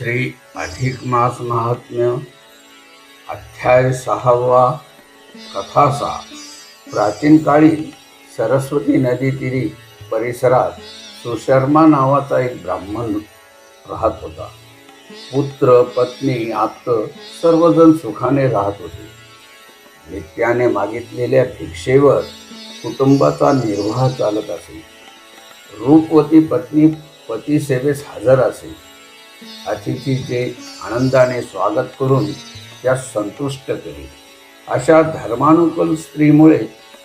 श्री अधिक मास महात्म्य अध्याय सहावा कथासा प्राचीन काळी सरस्वती नदी तिरी परिसरात सुशर्मा नावाचा एक ब्राह्मण राहत होता. पुत्र पत्नी आप्त सर्वजण सुखाने राहत होते. नित्याने मागितलेल्या भिक्षेवर कुटुंबाचा निर्वाह चालत असे. रूपवती पत्नी पतीसेवेस हजर असे. अतिथीचे आनंदाने स्वागत करून त्या संतुष्ट करी. अशा धर्मानुकूल स्त्रीमुळे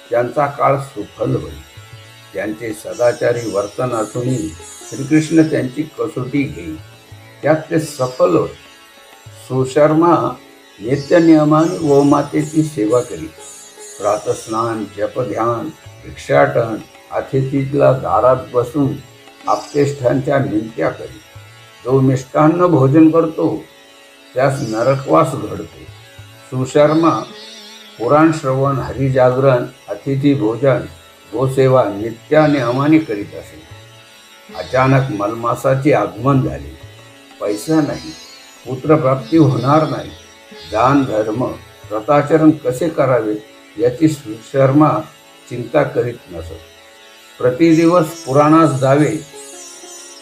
त्यांचा काळ सुफल होईल. त्यांचे सदाचारी वर्तन असूनही श्रीकृष्ण त्यांची कसोटी घेई त्यात ते सफल होईल. सुशर्मा नित्यनियमाने गोमातेची सेवा करी. प्रातस्नान जपध्यान भिक्षाटन अतिथीला दारात बसून आपतेष्ठांच्या निमत्या करी. जो मिष्टान्न भोजन करतो त्यास नरकवास घडतो. सुशर्मा पुराण श्रवण हरिजागरण अतिथी भोजन गोसेवा नित्याने अमाने करीत असे. अचानक मलमासाचे आगमन झाले. पैसा नाही पुत्रप्राप्ती होणार नाही. दान धर्म व्रताचरण कसे करावे याची सुशर्मा चिंता करीत नसत. प्रतिदिवस पुराणास जावे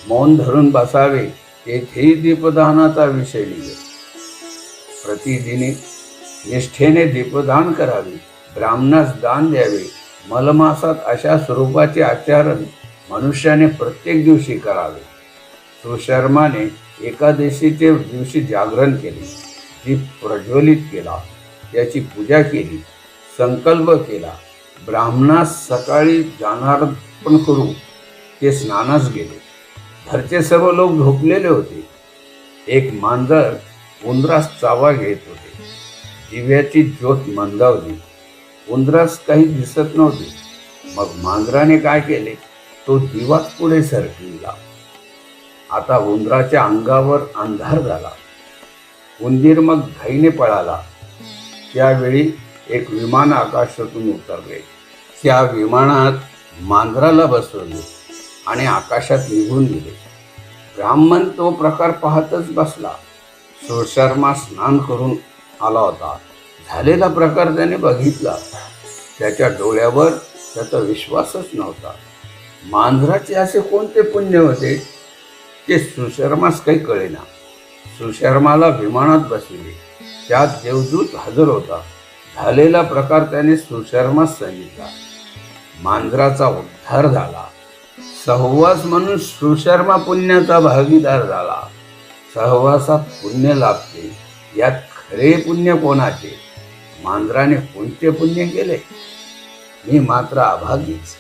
मौन धरून बसावे तेथेही दीपदानाचा विषय लिहिले प्रतिदिनी निष्ठेने दीपदान करावे ब्राह्मणास दान द्यावे मलमासात अशा स्वरूपाचे आचरण मनुष्याने प्रत्येक दिवशी करावे. सुशर्माने एकादशीचे दिवशी जागरण केले दीप प्रज्वलित केला त्याची पूजा केली संकल्प केला ब्राह्मणास सकाळी जाणार पण करू ते स्नानास गेले. घरचे सर्व लोक झोपलेले होते. एक मांजर उंदरास चावा घेत होते. दिव्याची ज्योत मंदावली. उंदरास काही दिसत नव्हते. मग मांजराने काय केले? तो दिवाच पुढे सरकविला आता उंदराच्या अंगावर अंधार झाला. उंदीर मग घाईने पळाला. त्यावेळी एक विमान आकाशातून उतरले. त्या विमानात मांजराला बसवले. आणि आकाशात निघून गेले. ब्राह्मण तो प्रकार पाहतच बसला. सुशर्मा स्नान करून आला होता. झालेला प्रकार त्याने बघितला. त्याच्या डोळ्यावर त्याचा विश्वासच नव्हता. मांजराचे असे कोणते पुण्य होते? ते सुशर्मास काही कळेना. सुशर्माला विमानात बसविले. त्यात देवदूत हजर होता. झालेला प्रकार त्याने सुशर्मास सांगितला. मांजराचा उद्धार झाला. सहवास म्हणून सुशर्मा पुण्याचा भागीदार झाला. सहवासात पुण्य लाभते. यात खरे पुण्य कोणाचे? मांजराने कोणते पुण्य केले? मी मात्र अभागीच.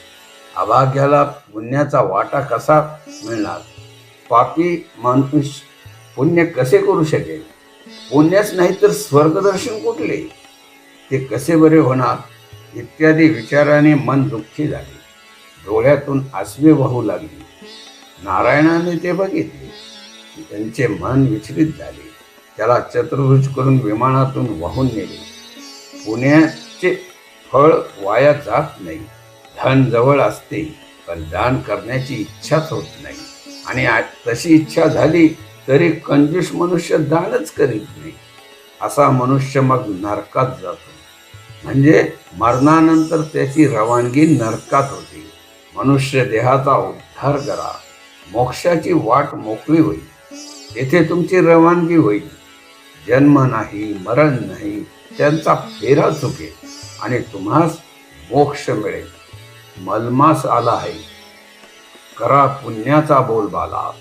अभाग्याला पुण्याचा वाटा कसा मिळणार? पापी माणूस पुण्य कसे करू शकेल? पुण्यच नाही तर स्वर्गदर्शन कुठले? ते कसे बरे होणार? इत्यादी विचाराने मन दुःखी झाले. डोळ्यातून आसवे वाहू लागली. नारायणाने ते बघितले. त्यांचे मन विचलित झाले. त्याला चतुर्भुज करून विमानातून वाहून नेले. पुण्याचे फळ वाया जात नाही. धन जवळ असते पण दान करण्याची इच्छाच होत नाही. आणि तशी इच्छा झाली तरी कंजूस मनुष्य दानच करीत नाही. असा मनुष्य मग नरकात जातो. म्हणजे मरणानंतर त्याची रवानगी नरकात होते. मनुष्य देहाचा उद्धार करा. मोक्षाची वाट मोकळी होईल. येथे तुमची रवानगी होईल. जन्म नाही मरण नाही त्यांचा फेरा चुकेल आणि तुम्हास मोक्ष मिळेल. मलमास आला आहे. करा पुण्याचा बोलबाला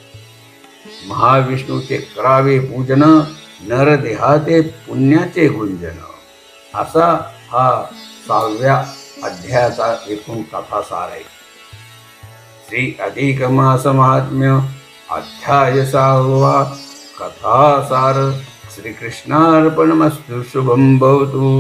महाविष्णूचे करावे पूजन नरदेहाते पुण्याचे गुंजन. असा हा सहाव्या अध्यायाचा एकूण कथासार आहे. श्री अधिक महात्म्य अध्याय सहावा कथासार श्रीकृष्णार्पणमस्तु शुभं भवतु।